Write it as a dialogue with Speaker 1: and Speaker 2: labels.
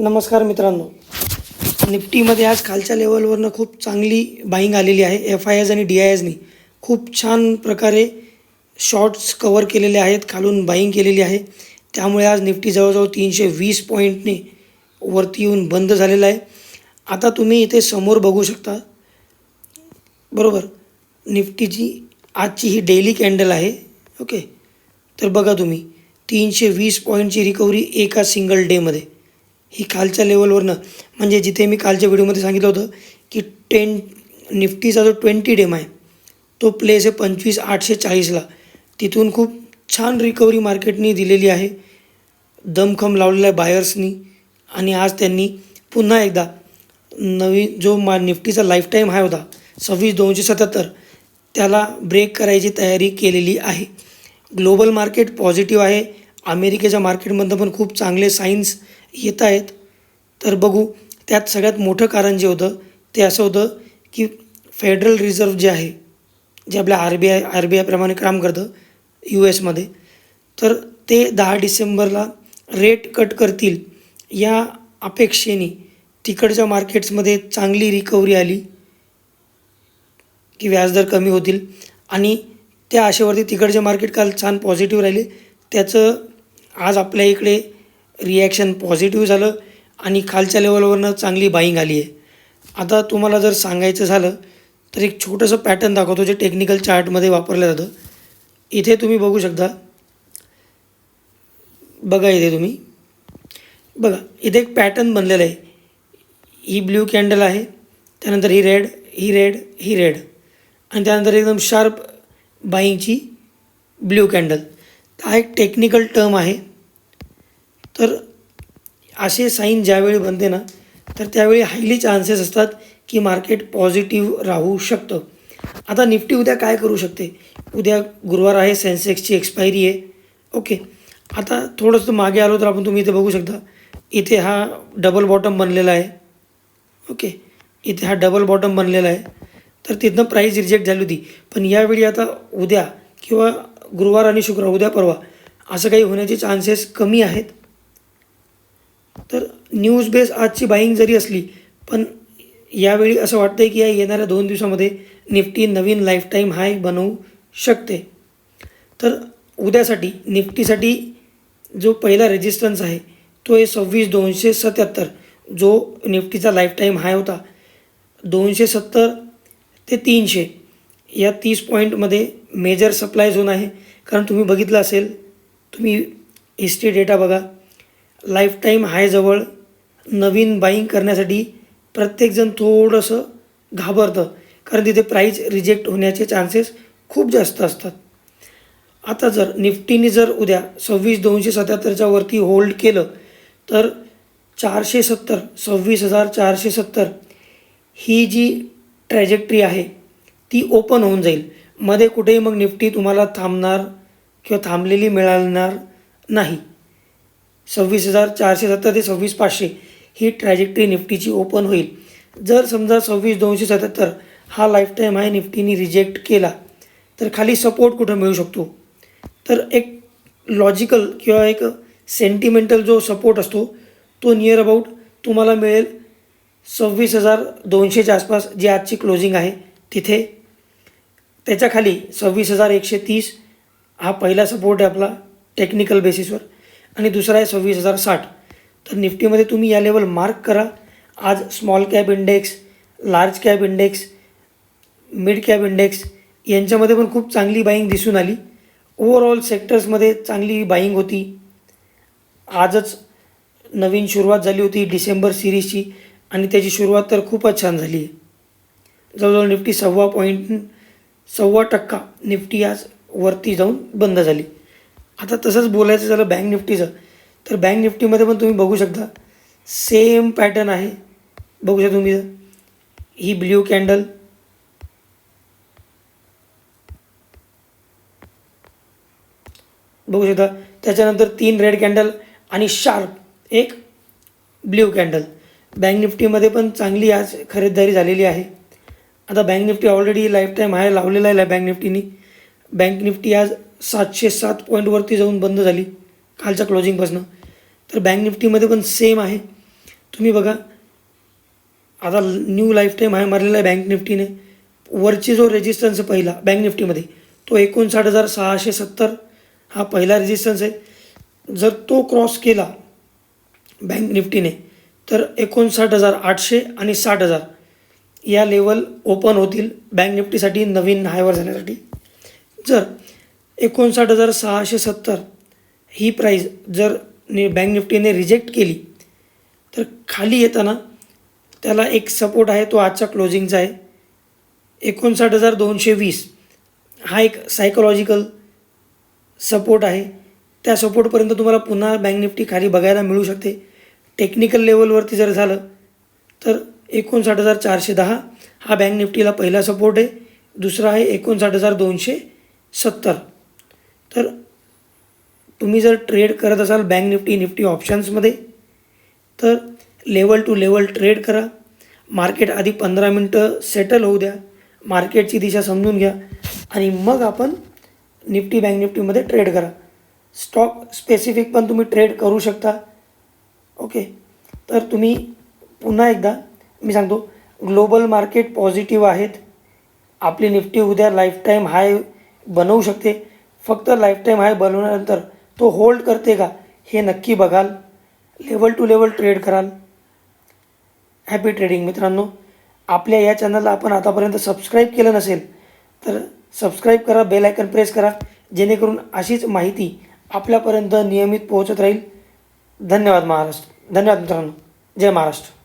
Speaker 1: नमस्कार मित्रांनो. निफ्टीमध्ये आज खालच्या लेवलवरनं खूप चांगली बाईंग आलेली आहे. एफ आय एस आणि डी आय एसनी खूप छान प्रकारे शॉर्ट्स कवर केलेले आहेत खालून बाईंग केलेली आहे. त्यामुळे आज निफ्टी जवळजवळ तीनशे वीस पॉईंटने वरती येऊन बंद झालेला आहे. आता तुम्ही इथे समोर बघू शकता. बरोबर. निफ्टीची आजची ही डेली कॅन्डल आहे. ओके. तर बघा तुम्ही तीनशे वीस पॉईंटची रिकव्हरी एका सिंगल डेमध्ये. ही कालच्या लेवलवरनं म्हणजे जिथे मी कालच्या व्हिडिओमध्ये सांगितलं होतं की टेन निफ्टीचा जो ट्वेंटी डेम आहे तो प्लेस आहे पंचवीस आठशे चाळीसला. तिथून खूप छान रिकव्हरी मार्केटनी दिलेली आहे. दमखम लावलेला आहे बायर्सनी आणि आज त्यांनी पुन्हा एकदा नवीन जो मा निफ्टीचा लाईफटाईम हाय होता सव्वीस दोनशे सत्याहत्तर त्याला ब्रेक करायची तयारी केलेली आहे. ग्लोबल मार्केट पॉझिटिव्ह आहे. अमेरिकेच्या मार्केटमधनं पण खूप चांगले साईन्स येत आहेत तर बघू त्यात सगळ्यात मोठं कारण जे होतं ते असं होतं की फेडरल रिझर्व जे आहे जे आपल्या R B I R B आयप्रमाणे काम करतं यू एसमध्ये तर ते दहा डिसेंबरला रेट कट करतील. या अपेक्षेने तिकडच्या मार्केट्समध्ये चांगली रिकव्हरी आली की व्याजदर कमी होतील. आणि त्या आशेवरती तिकडचे मार्केट काल छान पॉझिटिव्ह राहिले. त्याचं आज आपल्या इकडे रिॲक्शन पॉझिटिव्ह झालं आणि खालच्या लेवलवरनं चांगली बाईंग आली आहे. आता तुम्हाला जर सांगायचं झालं तर एक छोटंसं पॅटर्न दाखवतो जे टेक्निकल चार्टमध्ये वापरलं जातं. इथे तुम्ही बघू शकता. बघा इथे तुम्ही. बघा इथे एक पॅटर्न बनलेला आहे. ही ब्ल्यू कॅन्डल आहे त्यानंतर ही रेड ही रेड ही रेड आणि त्यानंतर एकदम शार्प बाईंगची ब्ल्यू कॅन्डल हा एक टेक्निकल टर्म आहे. तर असे साईन ज्यावेळी बनते ना तर त्यावेळी हायली चान्सेस असतात की मार्केट पॉझिटिव्ह राहू शकतं. आता निफ्टी उद्या काय करू शकते? उद्या गुरुवार आहे सेन्सेक्सची एक्सपायरी आहे. ओके आता थोडंसं मागे आलो तर आपण तुम्ही इथे बघू शकता. इथे हा डबल बॉटम बनलेला आहे. ओके इथे हा डबल बॉटम बनलेला आहे. तर तिथनं प्राईस रिजेक्ट झाली होती. पण यावेळी आता उद्या किंवा गुरुवार आणि शुक्रवार उद्या परवा असं काही होण्याचे चान्सेस कमी आहेत? तर न्यूज बेस आजची बाईंग जरी असली पण यावेळी असं वाटतं आहे की या येणाऱ्या दोन दिवसामध्ये निफ्टी नवीन लाईफटाईम हाय बनवू शकते. तर उद्यासाठी निफ्टीसाठी जो पहिला रेजिस्टन्स आहे तो आहे सव्वीस दोनशे सत्याहत्तर जो निफ्टीचा लाईफटाईम हाय होता. दोनशे सत्तर ते तीनशे या तीस पॉईंटमध्ये मेजर सप्लाय झोन आहे. कारण तुम्ही बघितलं असेल तुम्ही हिस्ट्री डेटा बघा. लाईफटाईम हायजवळ नवीन बाईंग करण्यासाठी प्रत्येकजण थोडंसं घाबरतं. कारण तिथे प्राईज रिजेक्ट होण्याचे चान्सेस खूप जास्त असतात. आता जर निफ्टीने जर उद्या सव्वीस दोनशे सत्याहत्तरच्या वरती होल्ड केलं तर चारशे सत्तर सव्वीस हजार चारशे सत्तर ही जी ट्रॅजेक्टरी आहे ती ओपन होऊन जाईल. मध्ये कुठेही मग निफ्टी तुम्हाला थांबणार किंवा थांबलेली मिळणार नाही. सव्वीस हजार चारशे सत्तर ते सव्वीस पाचशे ही ट्रॅजेक्टरी निफ्टीची ओपन होईल. जर समजा सव्वीस दोनशे सत्याहत्तर हा लाईफ टाईम आहे निफ्टीने रिजेक्ट केला तर खाली सपोर्ट कुठं मिळू शकतो? तर एक लॉजिकल किंवा एक सेंटिमेंटल जो सपोर्ट असतो तो नियर अबाउट तुम्हाला मिळेल सव्वीस हजार दोनशेच्या आसपास जी आजची क्लोजिंग आहे तिथे. त्याच्याखाली सव्वीस हजार एकशे तीस हा पहिला सपोर्ट आहे आपला टेक्निकल बेसिसवर आणि दुसरा आहे सव्वीस हजार साठ. तर निफ्टीमध्ये तुम्ही या लेवल मार्क करा. आज small cap index large cap index mid cap index यांच्यामध्ये पण खूप चांगली बाईंग दिसून आली. ओव्हरऑल सेक्टर्समध्ये चांगली बाईंग होती. आजच नवीन सुरुवात झाली होती डिसेंबर सिरीजची आणि त्याची सुरुवात तर खूपच छान झाली. आहे जवळजवळ निफ्टी सव्वा पॉईंट सव्वा टक्का निफ्टी आज वरती जाऊन बंद झाली. आता तसंच बोलायचं झालं बँक निफ्टीचं. तर बँक निफ्टीमध्ये पण तुम्ही बघू शकता. सेम पॅटर्न आहे. बघू शकता तुम्ही. ही ब्ल्यू कॅन्डल बघू शकता. त्याच्यानंतर तीन रेड कॅन्डल आणि शार्प एक ब्ल्यू कॅन्डल बँक निफ्टीमध्ये पण चांगली आज खरेदीदारी झालेली आहे. आता bank Nifty already life time आहे लावलेला आहे बँक निफ्टीनी. बँक निफ्टी आज सातशे सात पॉईंटवरती जाऊन बंद झाली कालच्या क्लोजिंगपासनं तर बँक निफ्टीमध्ये पण सेम आहे. तुम्ही बघा आता न्यू लाईफ टाईम आहे मारलेला आहे बँक निफ्टीने वरची जो रेजिस्टन्स आहे पहिला बँक निफ्टीमध्ये तो एकोणसाठ हजार सहाशे सत्तर हा पहिला रेजिस्टन्स आहे. जर तो क्रॉस केला बँक निफ्टीने तर एकोणसाठ हजार आठशे आणि साठ हजार या लेवल ओपन होतील बँक निफ्टीसाठी नवीन हायवर जाण्यासाठी. जर एकोणसाठ हजार सहाशे सत्तर ही प्राईज जर नि बँक निफ्टीने रिजेक्ट केली तर खाली येताना त्याला एक सपोर्ट आहे तो आजच्या क्लोजिंगचा आहे. एकोणसाठ हजार दोनशे वीस हा एक सायकोलॉजिकल सपोर्ट आहे. त्या सपोर्टपर्यंत तुम्हाला पुन्हा बँक निफ्टी खाली बघायला मिळू शकते. टेक्निकल लेवलवरती जर झालं तर एकोणसाठ हजार चारशे दहा हा बँक निफ्टीला पहिला सपोर्ट आहे. दुसरा आहे एकोणसाठ हजार दोनशे सत्तर. तर तुम्ही जर ट्रेड करत असाल बँक निफ्टी निफ्टी ऑप्शन्समध्ये तर लेवल टू लेवल ट्रेड करा. मार्केट आधी पंधरा मिनटं सेटल होऊ द्या. मार्केटची दिशा समजून घ्या. आणि मग आपण निफ्टी बँक निफ्टीमध्ये ट्रेड करा. स्टॉक स्पेसिफिक पण तुम्ही ट्रेड करू शकता. ओके तर तुम्ही पुन्हा एकदा मी सांगतो ग्लोबल मार्केट पॉझिटिव्ह आहेत. आपली निफ्टी उद्या लाईफटाईम हाय बनवू शकते. फक्त लाईफटाईम हाय बनवल्यानंतर तो होल्ड करते का? हे नक्की बघाल. लेवल टू लेवल ट्रेड कराल. हॅपी ट्रेडिंग मित्रांनो. आपल्या या चॅनलला आपण आतापर्यंत सबस्क्राईब केलं नसेल तर सबस्क्राईब करा बेल आयकन प्रेस करा जेणेकरून अशीच माहिती आपल्यापर्यंत नियमित पोहोचत राहील. धन्यवाद महाराष्ट्र. धन्यवाद मित्रांनो. जय महाराष्ट्र.